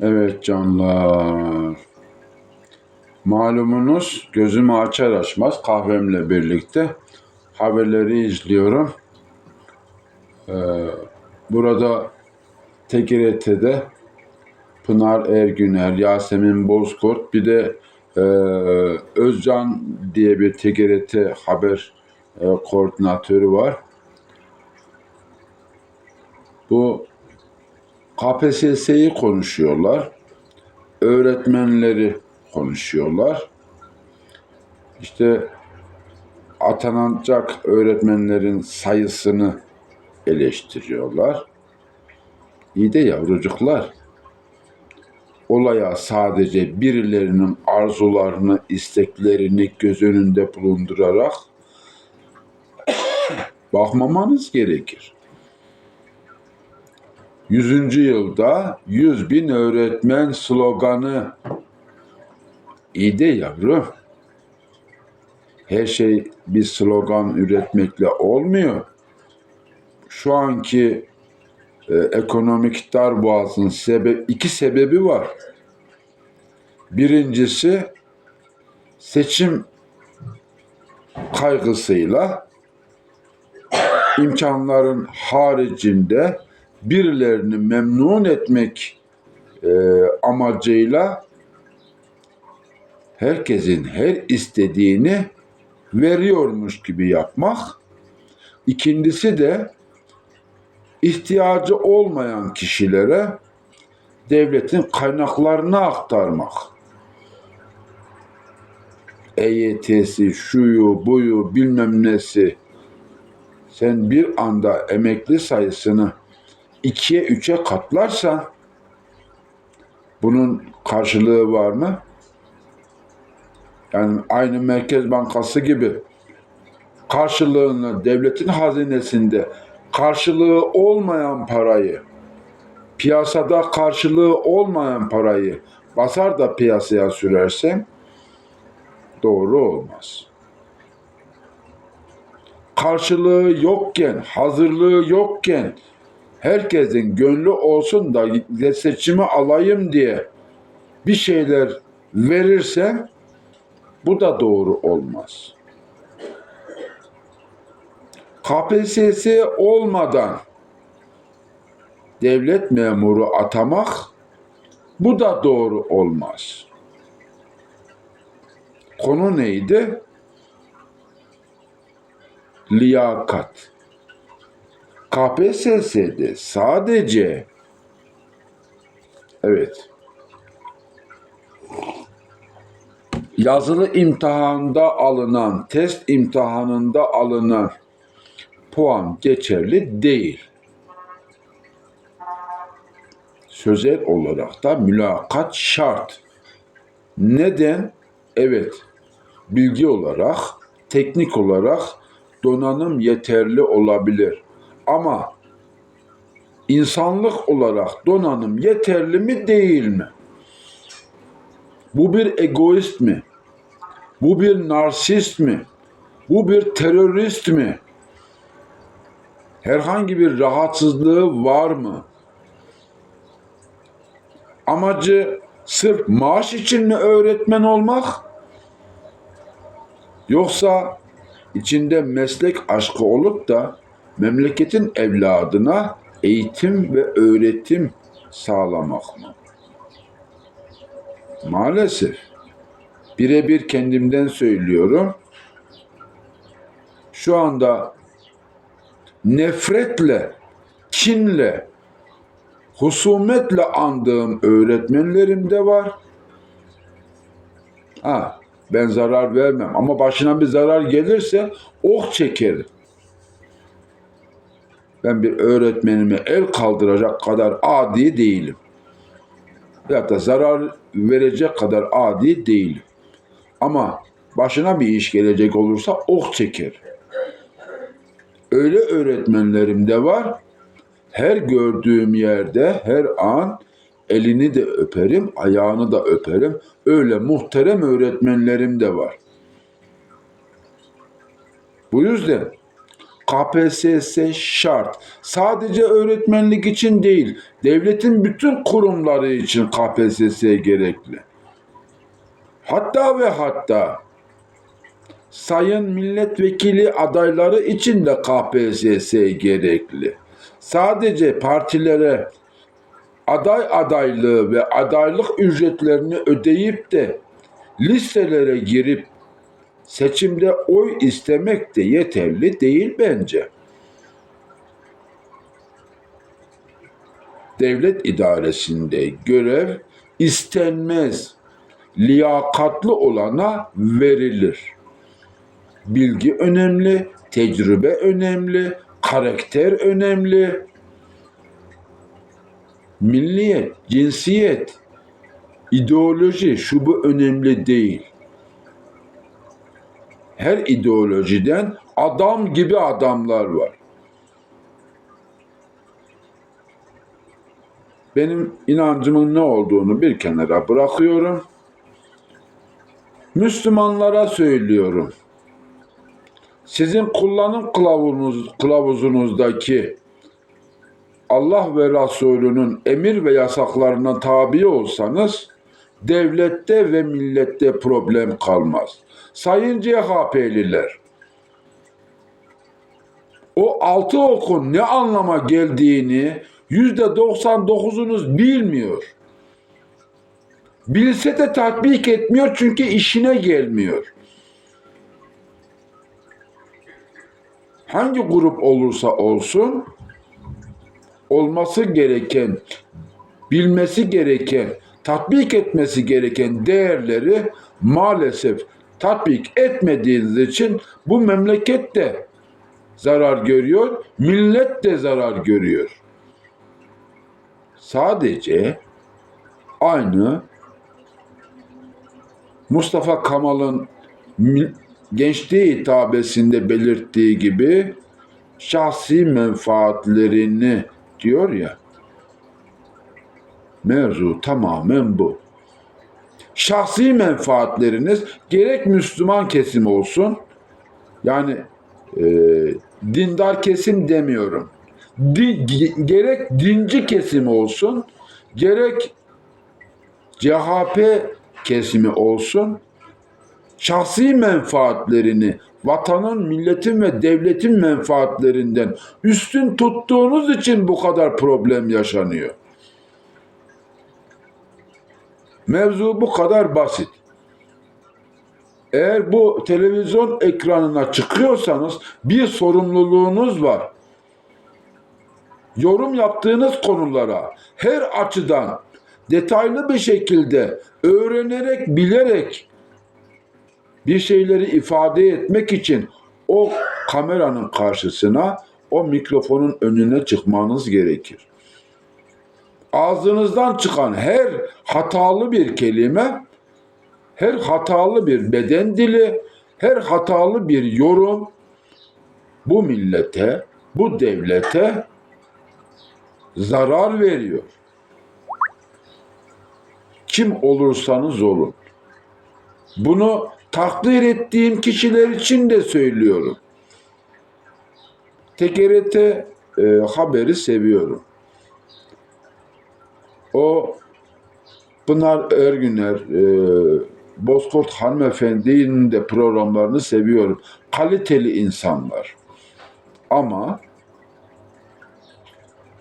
Evet canlar. Malumunuz gözümü açar açmaz kahvemle birlikte haberleri izliyorum. Ee, burada TGRT'de Pınar Ergüner, Yasemin Bozkurt bir de e, Özcan diye bir TGRT haber e, koordinatörü var. Bu KPSS'yi konuşuyorlar. Öğretmenleri konuşuyorlar. İşte atanacak öğretmenlerin sayısını eleştiriyorlar. İyi de yavrucuklar. Olaya sadece birilerinin arzularını, isteklerini göz önünde bulundurarak bakmamanız gerekir. 100. yılda 100 bin öğretmen sloganı. İyi de yavrum. Her şey bir slogan üretmekle olmuyor. Şu anki e, ekonomik darboğazın sebep, iki sebebi var. Birincisi seçim kaygısıyla imkanların haricinde birilerini memnun etmek e, amacıyla herkesin her istediğini veriyormuş gibi yapmak. İkincisi de ihtiyacı olmayan kişilere devletin kaynaklarını aktarmak. EYT'si, şuyu, buyu, bilmem nesi. Sen bir anda emekli sayısını ikiye üçe katlarsan bunun karşılığı var mı? Yani aynı Merkez Bankası gibi karşılığını devletin hazinesinde karşılığı olmayan parayı piyasada karşılığı olmayan parayı basar da piyasaya sürersen doğru olmaz. Karşılığı yokken, hazırlığı yokken herkesin gönlü olsun da seçimi alayım diye bir şeyler verirsen bu da doğru olmaz. KPSS olmadan devlet memuru atamak bu da doğru olmaz. Konu neydi? Liyakat. KPSS'de sadece evet yazılı imtihanda alınan, test imtihanında alınan puan geçerli değil. Sözel olarak da mülakat şart. Neden? Evet, bilgi olarak, teknik olarak donanım yeterli olabilir. Ama insanlık olarak donanım yeterli mi değil mi? Bu bir egoist mi? Bu bir narsist mi? Bu bir terörist mi? Herhangi bir rahatsızlığı var mı? Amacı sırf maaş için mi öğretmen olmak? Yoksa içinde meslek aşkı olup da memleketin evladına eğitim ve öğretim sağlamak mı? Maalesef birebir kendimden söylüyorum. Şu anda nefretle, kinle, husumetle andığım öğretmenlerim de var. Ha, ben zarar vermem ama başına bir zarar gelirse ok çekerim. Ben bir öğretmenime el kaldıracak kadar adi değilim. Ya da zarar verecek kadar adi değilim. Ama başına bir iş gelecek olursa ok çeker. Öyle öğretmenlerim de var. Her gördüğüm yerde her an elini de öperim, ayağını da öperim. Öyle muhterem öğretmenlerim de var. Bu yüzden KPSS şart. Sadece öğretmenlik için değil, devletin bütün kurumları için KPSS gerekli. Hatta ve hatta sayın milletvekili adayları için de KPSS gerekli. Sadece partilere aday adaylığı ve adaylık ücretlerini ödeyip de listelere girip seçimde oy istemek de yeterli değil bence. Devlet idaresinde görev istenmez, liyakatlı olana verilir. Bilgi önemli, tecrübe önemli, karakter önemli. Milliyet, cinsiyet, ideoloji şu bu önemli değil. Her ideolojiden adam gibi adamlar var. Benim inancımın ne olduğunu bir kenara bırakıyorum. Müslümanlara söylüyorum. Sizin kullanım kılavuzunuz, kılavuzunuzdaki Allah ve Resulünün emir ve yasaklarına tabi olsanız devlette ve millette problem kalmaz. Sayın CHP'liler o altı okun ne anlama geldiğini yüzde 99'unuz bilmiyor. Bilse de tatbik etmiyor çünkü işine gelmiyor. Hangi grup olursa olsun olması gereken, bilmesi gereken, tatbik etmesi gereken değerleri maalesef tatbik etmediğiniz için bu memleket de zarar görüyor, millet de zarar görüyor. Sadece aynı Mustafa Kamal'ın gençliği hitabesinde belirttiği gibi şahsi menfaatlerini diyor ya mevzu tamamen bu. Şahsi menfaatleriniz gerek Müslüman kesim olsun yani e, dindar kesim demiyorum. Di- ge- gerek dinci kesim olsun gerek CHP kesimi olsun şahsi menfaatlerini vatanın, milletin ve devletin menfaatlerinden üstün tuttuğunuz için bu kadar problem yaşanıyor. Mevzu bu kadar basit. Eğer bu televizyon ekranına çıkıyorsanız bir sorumluluğunuz var. Yorum yaptığınız konulara her açıdan detaylı bir şekilde öğrenerek, bilerek bir şeyleri ifade etmek için o kameranın karşısına, o mikrofonun önüne çıkmanız gerekir. Ağzınızdan çıkan her hatalı bir kelime, her hatalı bir beden dili, her hatalı bir yorum bu millete, bu devlete zarar veriyor. Kim olursanız olun. Bunu takdir ettiğim kişiler için de söylüyorum. TGRT e, haberi seviyorum. O Pınar Ergüner, e, Bozkurt hanımefendinin de programlarını seviyorum. Kaliteli insanlar. Ama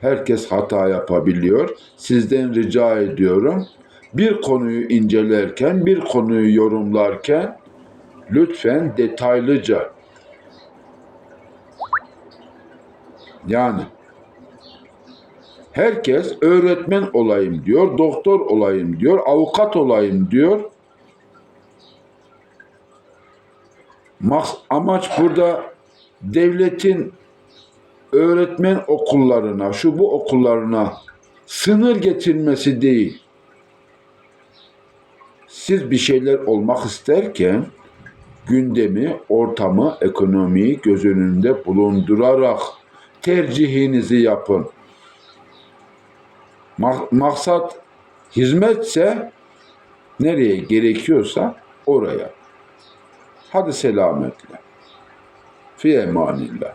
herkes hata yapabiliyor. Sizden rica ediyorum. Bir konuyu incelerken, bir konuyu yorumlarken lütfen detaylıca yani herkes öğretmen olayım diyor, doktor olayım diyor, avukat olayım diyor. Amaç burada devletin öğretmen okullarına, şu bu okullarına sınır getirmesi değil. Siz bir şeyler olmak isterken gündemi, ortamı, ekonomiyi göz önünde bulundurarak tercihinizi yapın. Ma- maksat hizmetse nereye gerekiyorsa oraya. Hadi selametle. Fi emanillah.